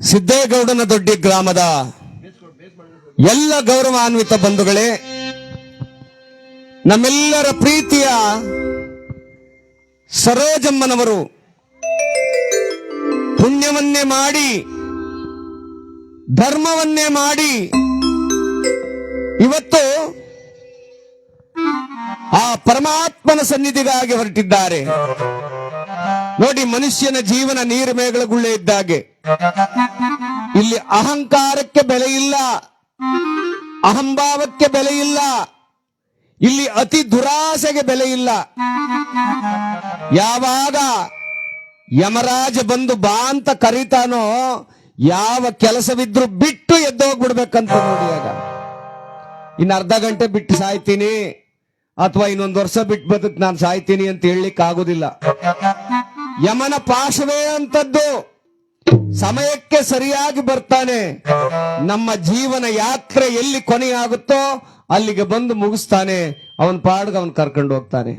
ಸಿದ್ದೇಗೌಡನ ದೊಡ್ಡಿ ಗ್ರಾಮದ ಎಲ್ಲ ಗೌರವಾನ್ವಿತ ಬಂಧುಗಳೇ, ನಮ್ಮೆಲ್ಲರ ಪ್ರೀತಿಯ ಸರೋಜಮ್ಮನವರು ಪುಣ್ಯವನ್ನೇ ಮಾಡಿ, ಧರ್ಮವನ್ನೇ ಮಾಡಿ ಇವತ್ತು ಆ ಪರಮಾತ್ಮನ ಸನ್ನಿಧಿಗಾಗಿ ಹೊರಟಿದ್ದಾರೆ. ನೋಡಿ, ಮನುಷ್ಯನ ಜೀವನ ನೀರು ಮೇಗಳ ಗುಳ್ಳೆ ಇದ್ದಾಗೆ. ಇಲ್ಲಿ ಅಹಂಕಾರಕ್ಕೆ ಬೆಲೆ ಇಲ್ಲ ಅಹಂಭಾವಕ್ಕೆ ಬೆಲೆ ಇಲ್ಲ ಇಲ್ಲಿ ಅತಿ ದುರಾಸೆಗೆ ಬೆಲೆ ಇಲ್ಲ ಯಾವಾಗ ಯಮರಾಜ ಬಂದು ಬಾ ಅಂತ ಕರೀತಾನೋ, ಯಾವ ಕೆಲಸವಿದ್ರು ಬಿಟ್ಟು ಎದ್ದೋಗ್ಬಿಡ್ಬೇಕಂತ ನೋಡಿ ಆಗ. ಇನ್ನು ಅರ್ಧ ಗಂಟೆ ಬಿಟ್ಟು ಸಾಯ್ತೀನಿ, ಅಥವಾ ಇನ್ನೊಂದು ವರ್ಷ ಬಿಟ್ಟು ಬದುಕ್ ನಾನು ಸಾಯ್ತೀನಿ ಅಂತ ಹೇಳಲಿಕ್ಕೆ ಆಗುದಿಲ್ಲ ಯಮನ ಪಾಶವೇ ಅಂತದ್ದು. ಸಮಯಕ್ಕೆ ಸರಿಯಾಗಿ ಬರ್ತಾನೆ. ನಮ್ಮ ಜೀವನ ಯಾತ್ರೆ ಎಲ್ಲಿ ಕೊನೆಯಾಗುತ್ತೋ ಅಲ್ಲಿಗೆ ಬಂದು ಮುಗಿಸ್ತಾನೆ. ಅವನ ಪಾಡ್ಗ ಅವನ್ ಕರ್ಕೊಂಡು ಹೋಗ್ತಾನೆ.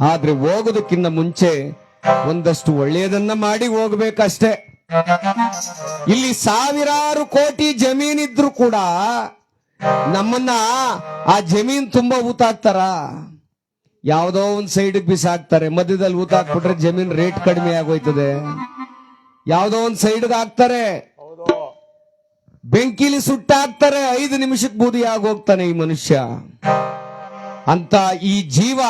ಆದ್ರೆ ಹೋಗೋದಕ್ಕಿಂತ ಮುಂಚೆ ಒಂದಷ್ಟು ಒಳ್ಳೆಯದನ್ನ ಮಾಡಿ ಹೋಗ್ಬೇಕಷ್ಟೇ. ಇಲ್ಲಿ ಸಾವಿರಾರು ಕೋಟಿ ಜಮೀನಿದ್ರು ಕೂಡ ನಮ್ಮನ್ನ ಆ ಜಮೀನ್ ತುಂಬಾ ಊತಾಕ್ತಾರ. ಯಾವ್ದೋ ಒಂದ್ ಸೈಡ್ ಬಿಸಾಕ್ತಾರೆ. ಮಧ್ಯದಲ್ಲಿ ಊತಾಕ್ಬಿಟ್ರೆ ಜಮೀನ್ ರೇಟ್ ಕಡಿಮೆ ಆಗೋಯ್ತದೆ. ಯಾವ್ದೋ ಒಂದು ಸೈಡ್ ಹಾಕ್ತಾರೆ. ಬೆಂಕಿಲಿ ಸುಟ್ಟಾಕ್ತಾರೆ. ಐದು ನಿಮಿಷಕ್ಕೆ ಬೂದಿ ಆಗೋಗ್ತಾನೆ ಈ ಮನುಷ್ಯ. ಅಂತ ಈ ಜೀವ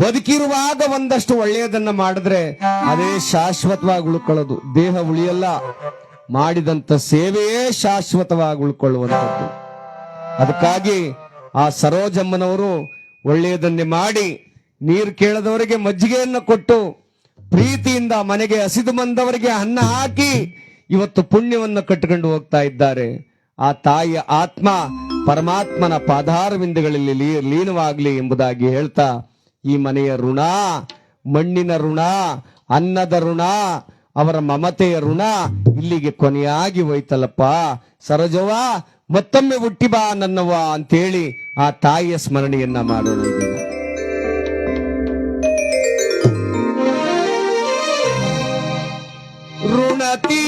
ಬದುಕಿರುವಾಗ ಒಂದಷ್ಟು ಒಳ್ಳೆಯದನ್ನ ಮಾಡಿದ್ರೆ ಅದೇ ಶಾಶ್ವತವಾಗಿ ಉಳ್ಕೊಳ್ಳೋದು. ದೇಹ ಉಳಿಯಲ್ಲ. ಮಾಡಿದಂತ ಸೇವೆಯೇ ಶಾಶ್ವತವಾಗಿ ಉಳ್ಕೊಳ್ಳುವಂಥದ್ದು. ಅದಕ್ಕಾಗಿ ಆ ಸರೋಜಮ್ಮನವರು ಒಳ್ಳೆಯದನ್ನೇ ಮಾಡಿ ನೀರು ಕೇಳದವರಿಗೆ ಮಜ್ಜಿಗೆಯನ್ನು ಕೊಟ್ಟು ಪ್ರೀತಿಯಿಂದ ಮನೆಗೆ ಹಸಿದು ಬಂದವರಿಗೆ ಅನ್ನ ಹಾಕಿ ಇವತ್ತು ಪುಣ್ಯವನ್ನು ಕಟ್ಟಿಕೊಂಡು ಹೋಗ್ತಾ ಇದ್ದಾರೆ. ಆ ತಾಯಿಯ ಆತ್ಮ ಪರಮಾತ್ಮನ ಪಾದಾರವಿಂದಗಳಲ್ಲಿ ಲೀ- ಲೀನವಾಗ್ಲಿ ಎಂಬುದಾಗಿ ಹೇಳ್ತಾ, ಈ ಮನೆಯ ಋಣ, ಮಣ್ಣಿನ ಋಣ, ಅನ್ನದ ಋಣ, ಅವರ ಮಮತೆಯ ಋಣ ಇಲ್ಲಿಗೆ ಕೊನೆಯಾಗಿ ಹೋಯ್ತಲ್ಲಪ್ಪ. ಸರೋಜವ್ವ, ಮತ್ತೊಮ್ಮೆ ಹುಟ್ಟಿ ಬಾ ನನ್ನವ್ವ ಅಂತೇಳಿ ಆ ತಾಯಿಯ ಸ್ಮರಣೆಯನ್ನ ಮಾಡೋಣ. ti.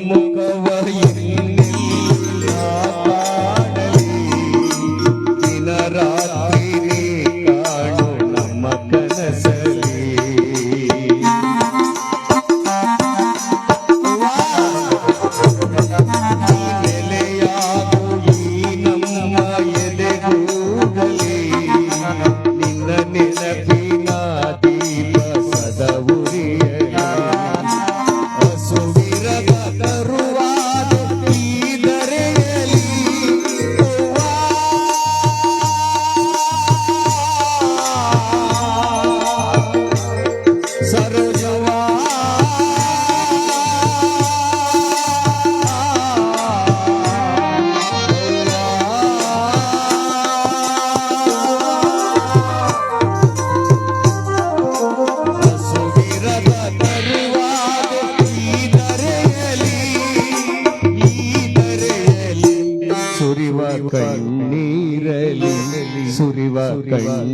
ಮುಖವ daí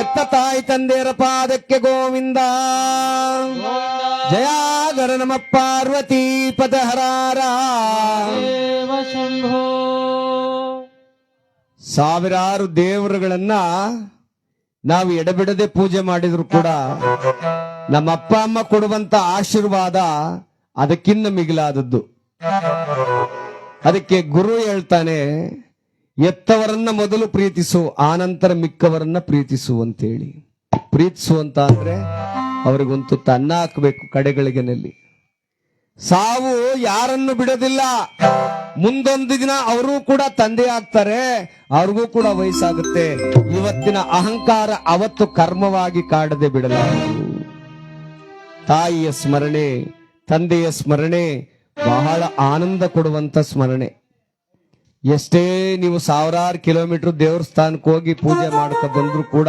ಎತ್ತ ತಾಯಿ ತಂದೆಯರ ಪಾದಕ್ಕೆ ಗೋವಿಂದ. ಜಯಾಗರ ನಮ ಪಾರ್ವತಿ ಪದಹರಾರ ಸಾವಿರಾರು ದೇವರುಗಳನ್ನ ನಾವು ಎಡಬಿಡದೆ ಪೂಜೆ ಮಾಡಿದ್ರು ಕೂಡ ನಮ್ಮ ಅಪ್ಪ ಅಮ್ಮ ಕೊಡುವಂತ ಆಶೀರ್ವಾದ ಅದಕ್ಕಿನ್ನ ಮಿಗಿಲಾದದ್ದು. ಅದಕ್ಕೆ ಗುರು ಹೇಳ್ತಾನೆ ಎತ್ತವರನ್ನ ಮೊದಲು ಪ್ರೀತಿಸು, ಆನಂತರ ಮಿಕ್ಕವರನ್ನ ಪ್ರೀತಿಸು ಅಂತೇಳಿ. ಪ್ರೀತಿಸು ಅಂತ ಅಂದ್ರೆ ಅವ್ರಿಗೊಂದು ತನ್ನ ಹಾಕಬೇಕು ಕಡೆಗಳಿಗೆನಲ್ಲಿ ಸಾವು ಯಾರನ್ನು ಬಿಡೋದಿಲ್ಲ. ಮುಂದೊಂದು ದಿನ ಅವರು ಕೂಡ ತಂದೆ ಆಗ್ತಾರೆ, ಅವ್ರಿಗೂ ಕೂಡ ವಯಸ್ಸಾಗುತ್ತೆ. ಇವತ್ತಿನ ಅಹಂಕಾರ ಅವತ್ತು ಕರ್ಮವಾಗಿ ಕಾಡದೆ ಬಿಡಲಾರದು. ತಾಯಿಯ ಸ್ಮರಣೆ, ತಂದೆಯ ಸ್ಮರಣೆ, ಬಹಳ ಆನಂದ ಕೊಡುವಂತ ಸ್ಮರಣೆ. ಎಷ್ಟೇ ನೀವು ಸಾವಿರಾರು ಕಿಲೋಮೀಟರ್ ದೇವಸ್ಥಾನಕ್ಕೆ ಹೋಗಿ ಪೂಜೆ ಮಾಡ್ತಾ ಬಂದ್ರು ಕೂಡ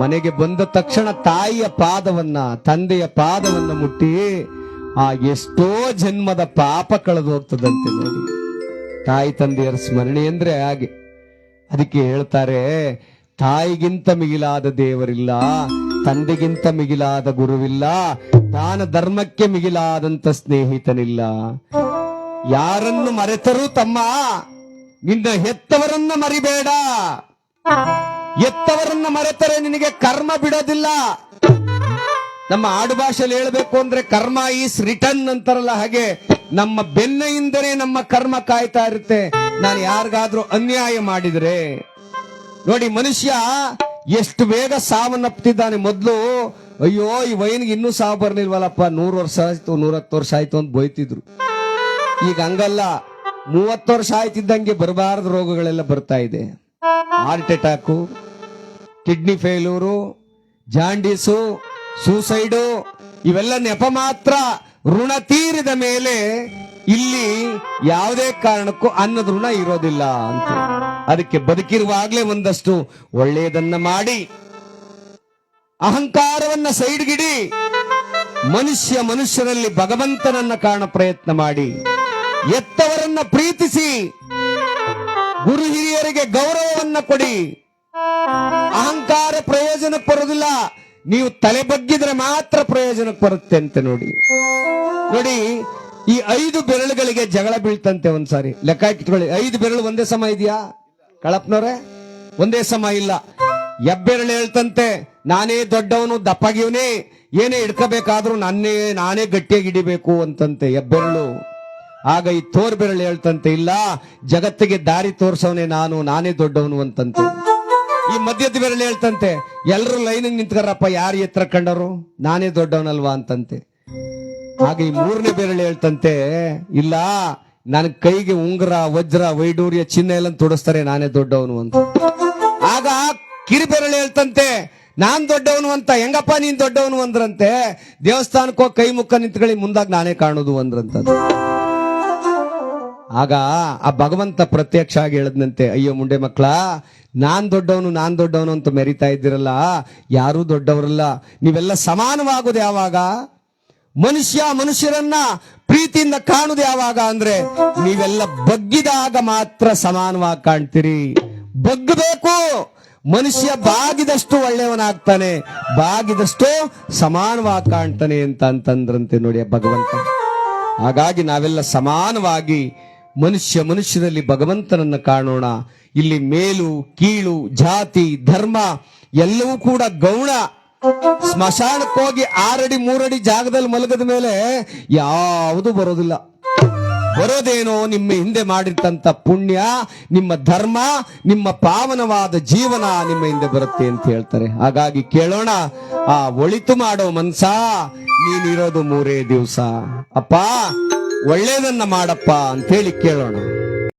ಮನೆಗೆ ಬಂದ ತಕ್ಷಣ ತಾಯಿಯ ಪಾದವನ್ನ, ತಂದೆಯ ಪಾದವನ್ನ ಮುಟ್ಟಿ ಆ ಎಷ್ಟೋ ಜನ್ಮದ ಪಾಪ ಕಳೆದು ಹೋಗ್ತದಂತೆ ನೋಡಿ. ತಾಯಿ ತಂದೆಯರ ಸ್ಮರಣೆ ಅಂದ್ರೆ ಹಾಗೆ. ಅದಕ್ಕೆ ಹೇಳ್ತಾರೆ, ತಾಯಿಗಿಂತ ಮಿಗಿಲಾದ ದೇವರಿಲ್ಲ, ತಂದೆಗಿಂತ ಮಿಗಿಲಾದ ಗುರುವಿಲ್ಲ, ದಾನ ಧರ್ಮಕ್ಕೆ ಮಿಗಿಲಾದಂತ ಸ್ನೇಹಿತನಿಲ್ಲ. ಯಾರನ್ನು ಮರೆತರೂ ತಮ್ಮ ನಿನ್ನ ಹೆತ್ತವರನ್ನ ಮರಿಬೇಡ. ಎತ್ತವರನ್ನ ಮರೆತರೆ ನಿನಗೆ ಕರ್ಮ ಬಿಡೋದಿಲ್ಲ. ನಮ್ಮ ಆಡು ಭಾಷೆಯಲ್ಲಿ ಹೇಳ್ಬೇಕು ಅಂದ್ರೆ ಕರ್ಮ ಈಸ್ ರಿಟರ್ನ್ ಅಂತಾರಲ್ಲ ಹಾಗೆ ನಮ್ಮ ಬೆನ್ನ ಹಿಂದೆನೆ ನಮ್ಮ ಕರ್ಮ ಕಾಯ್ತಾ ಇರುತ್ತೆ. ನಾನು ಯಾರಿಗಾದ್ರೂ ಅನ್ಯಾಯ ಮಾಡಿದ್ರೆ. ನೋಡಿ ಮನುಷ್ಯ ಎಷ್ಟು ಬೇಗ ಸಾವನ್ನಪ್ತಿದ್ದಾನೆ ಮೊದ್ಲು. ಅಯ್ಯೋ, ಈ ವೈನ್ಗೆ ಇನ್ನೂ ಸಾವು ಬರ್ಲಿಲ್ವಲ್ಲಪ್ಪ. ನೂರು ವರ್ಷ ಆಯ್ತು, ನೂರತ್ತು ವರ್ಷ ಆಯ್ತು ಅಂತ ಬೈತಿದ್ರು ಈಗ ಹಂಗಲ್ಲ. ಮೂವತ್ತು ವರ್ಷ ಆಯ್ತಿದ್ದಂಗೆ ಬರಬಾರದ ರೋಗಗಳೆಲ್ಲ ಬರ್ತಾ ಇದೆ. Heart attack kidney failure jaundice suicide ಇವೆಲ್ಲ ನೆಪ ಮಾತ್ರ ಋಣ ತೀರಿದ ಮೇಲೆ ಇಲ್ಲಿ ಯಾವುದೇ ಕಾರಣಕ್ಕೂ ಅನ್ನದ ಋಣ ಇರೋದಿಲ್ಲ ಅಂತ. ಅದಕ್ಕೆ ಬದುಕಿರುವಾಗ್ಲೇ ಒಂದಷ್ಟು ಒಳ್ಳೆಯದನ್ನ ಮಾಡಿ. ಅಹಂಕಾರವನ್ನ ಸೈಡ್ಗಿಡಿ. ಮನುಷ್ಯ ಮನುಷ್ಯರಲ್ಲಿ ಭಗವಂತನನ್ನ ಕಾಣ ಪ್ರಯತ್ನ ಮಾಡಿ. ಎತ್ತವರನ್ನ ಪ್ರೀತಿಸಿ ಗುರು ಹಿರಿಯರಿಗೆ ಗೌರವವನ್ನ ಕೊಡಿ. ಅಹಂಕಾರ ಪ್ರಯೋಜನಕ್ಕೆ ಬರೋದಿಲ್ಲ ನೀವು ತಲೆ ಬಗ್ಗಿದ್ರೆ ಮಾತ್ರ ಪ್ರಯೋಜನಕ್ಕೆ ಬರುತ್ತೆ ಅಂತ ನೋಡಿ. ನೋಡಿ, ಈ ಐದು ಬೆರಳುಗಳಿಗೆ ಜಗಳ ಬೀಳ್ತಂತೆ ಒಂದ್ಸಾರಿ. ಲೆಕ್ಕ ಇಟ್ಕೊಳ್ಳಿ ಐದು ಬೆರಳು ಒಂದೇ ಸಮ ಇದೆಯಾ? ಕಳಪ್ನವ್ರೆ, ಒಂದೇ ಸಮ ಇಲ್ಲ. ಎಬ್ಬೆರಳು ಹೇಳ್ತಂತೆ, ನಾನೇ ದೊಡ್ಡವನು ದಪ್ಪಗಿವನೇ ಏನೇ ಹಿಡ್ಕೋಬೇಕಾದ್ರೂ ನನ್ನೇ, ನಾನೇ ಗಟ್ಟಿಯಾಗಿ ಹಿಡಿಬೇಕು ಅಂತಂತೆ ಹೆಬ್ಬೆರಳು ಆಗ ಈ ತೋರ್ ಬೆರಳು ಹೇಳ್ತಂತೆ, ಇಲ್ಲ, ಜಗತ್ತಿಗೆ ದಾರಿ ತೋರ್ಸವನೇ ನಾನು, ನಾನೇ ದೊಡ್ಡವನು ಅಂತಂತೆ. ಈ ಮಧ್ಯದ ಬೆರಳು ಹೇಳ್ತಂತೆ, ಎಲ್ಲರೂ ಲೈನಿಗೆ ನಿಂತ್ಕರಪ್ಪ, ಯಾರು ಎತ್ತರ ಕಂಡರು? ನಾನೇ ದೊಡ್ಡವನಲ್ವಾ ಅಂತಂತೆ. ಆಗ ಈ ಮೂರನೇ ಬೆರಳು ಹೇಳ್ತಂತೆ, ಇಲ್ಲ ನನ್ನ ಕೈಗೆ ಉಂಗುರ, ವಜ್ರ, ವೈಡೂರ್ಯ, ಚಿನ್ನ ಎಲ್ಲ ತೊಡಸ್ತಾರೆ, ನಾನೇ ದೊಡ್ಡವನು ಅಂತ. ಆಗ ಕಿರಿ ಬೆರಳು ಹೇಳ್ತಂತೆ, ನಾನ್ ದೊಡ್ಡವನು ಅಂತ, ಹೆಂಗಪ್ಪ ನೀನ್ ದೊಡ್ಡವನು ಅಂದ್ರಂತೆ? ದೇವಸ್ಥಾನಕ್ಕೋ ಹೋಗಿ ಕೈ ಮುಖ ನಿಂತ್ಕೊಳ್ಳಿ, ಮುಂದಾಗ ನಾನೇ ಕಾಣೋದು ಅಂದ್ರಂತದ್ದು ಆಗ ಆ ಭಗವಂತ ಪ್ರತ್ಯಕ್ಷ ಆಗಿ ಹೇಳದ್ನಂತೆ, ಅಯ್ಯೋ ಮುಂಡೆ ಮಕ್ಕಳ, ನಾನ್ ದೊಡ್ಡವನು ನಾನ್ ದೊಡ್ಡವನು ಅಂತ ಮೆರಿತಾ ಇದ್ದೀರಲ್ಲ? ಯಾರೂ ದೊಡ್ಡವರಲ್ಲ. ನೀವೆಲ್ಲ ಸಮಾನವಾಗುದು ಯಾವಾಗ? ಮನುಷ್ಯ ಮನುಷ್ಯರನ್ನ ಪ್ರೀತಿಯಿಂದ ಕಾಣುದು ಯಾವಾಗ ಅಂದ್ರೆ, ನೀವೆಲ್ಲ ಬಗ್ಗಿದಾಗ ಮಾತ್ರ ಸಮಾನವಾಗಿ ಕಾಣ್ತೀರಿ. ಬಗ್ಗಬೇಕು. ಮನುಷ್ಯ ಬಾಗಿದಷ್ಟು ಒಳ್ಳೆಯವನಾಗ್ತಾನೆ, ಬಾಗಿದಷ್ಟು ಸಮಾನವಾಗಿ ಕಾಣ್ತಾನೆ ಅಂತ ಅಂತಂದ್ರಂತೆ ನೋಡಿ ಭಗವಂತ. ಹಾಗಾಗಿ ನಾವೆಲ್ಲ ಸಮಾನವಾಗಿ ಮನುಷ್ಯ ಮನುಷ್ಯರಲ್ಲಿ ಭಗವಂತನನ್ನ ಕಾಣೋಣ. ಇಲ್ಲಿ ಮೇಲು, ಕೀಳು, ಜಾತಿ, ಧರ್ಮ ಎಲ್ಲವೂ ಕೂಡ ಗೌಣ. ಸ್ಮಶಾನಕ್ಕೆ ಹೋಗಿ ಆರಡಿ ಮೂರಡಿ ಜಾಗದಲ್ಲಿ ಮಲಗದ ಮೇಲೆ ಯಾವುದು ಬರೋದಿಲ್ಲ. ಬರೋದೇನೋ ನಿಮ್ಮ ಹಿಂದೆ ಮಾಡಿರ್ತಂತ ಪುಣ್ಯ, ನಿಮ್ಮ ಧರ್ಮ, ನಿಮ್ಮ ಪಾವನವಾದ ಜೀವನ ನಿಮ್ಮ ಹಿಂದೆ ಬರುತ್ತೆ ಅಂತ ಹೇಳ್ತಾರೆ. ಹಾಗಾಗಿ ಕೇಳೋಣ, ಆ ಒಳಿತು ಮಾಡೋ ಮನ್ಸ ನೀನಿರೋದು ಮೂರೇ ದಿವಸ. ಅಪ್ಪ ಒಳ್ಳೇದನ್ನ ಮಾಡಪ್ಪ ಅಂತೇಳಿ ಕೇಳೋಣ.